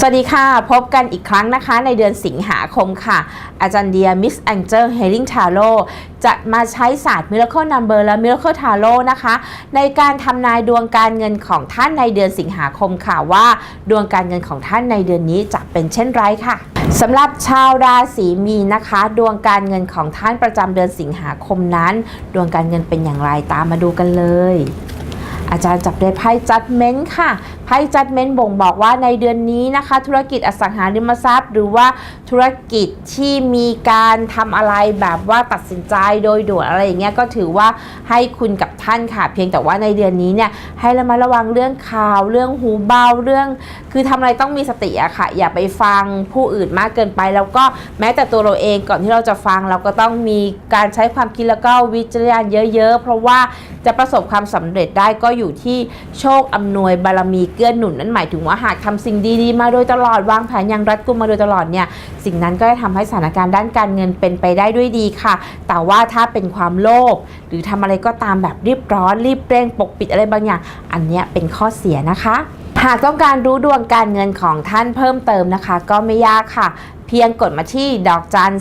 สวัสดีค่ะ พบกันอีกครั้งนะคะในเดือนสิงหาคมค่ะ อาจารย์เดียมิสแองเจิลเฮลิงทาโร่จะมาใช้ศาสตร์ Miracle Number และ Miracle Tarot นะคะ ในการทำนายดวงการเงินของท่านในเดือนสิงหาคมค่ะว่า ดวงการเงินของท่านในเดือนนี้จะเป็นเช่นไรค่ะสำหรับชาวราศีมีนนะคะ ดวงการเงินของท่านประจำเดือนสิงหาคมนั้น ดวงการเงินเป็นอย่างไรตามมาดูกันเลย อาจารย์จับได้ไพ่จัดเม้นค่ะไพ่จัดเม้นบ่งบอกว่าในเดือนนี้นะคะ ธุรกิจอสังหาริมทรัพย์ หรือว่าธุรกิจที่มีการทำอะไรแบบว่าตัดสินใจโดยด่วนอะไรอย่างเงี้ยก็ถือว่าให้คุณกับท่านค่ะ เพียงแต่ว่าในเดือนนี้เนี่ยให้ระมัดระวังเรื่องข่าว เรื่องหูเบาเรื่อง คือทำอะไรต้องมีสติอะค่ะ อย่าไปฟังผู้อื่นมากเกินไป แล้วก็แม้แต่ตัวเราเองก่อนที่เราจะฟังเราก็ต้องมีการใช้ความคิดแล้วก็วิจารณญาณเยอะ ๆ เพราะว่าจะประสบความสำเร็จได้ก็อยู่ที่โชคอำนวยบารมีเกื้อหนุนนั่นหมายถึงว่าหากทำสิ่งดีๆมาโดยตลอดวางแผนอย่างรัดกุมมาโดยตลอดเนี่ยสิ่งนั้นก็จะทำให้สถานการณ์ด้านการเงินเป็นไปได้ด้วยดีค่ะ แต่ว่าถ้าเป็นความโลภหรือทำอะไรก็ตามแบบรีบร้อนรีบเร่งปกปิดอะไรบางอย่าง อันเนี้ยเป็นข้อเสียนะคะ หากต้องการรู้ดวงการเงินของท่านเพิ่มเติมนะคะ ก็ไม่ยากค่ะ เพียงกดมาที่ดอกจัน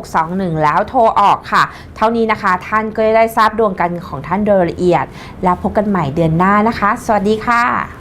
33621 แล้วโทรออกค่ะ เท่านี้นะคะท่านก็จะได้ทราบดวงการเงินของท่านโดยละเอียด แล้วพบกันใหม่เดือนหน้านะคะ สวัสดีค่ะ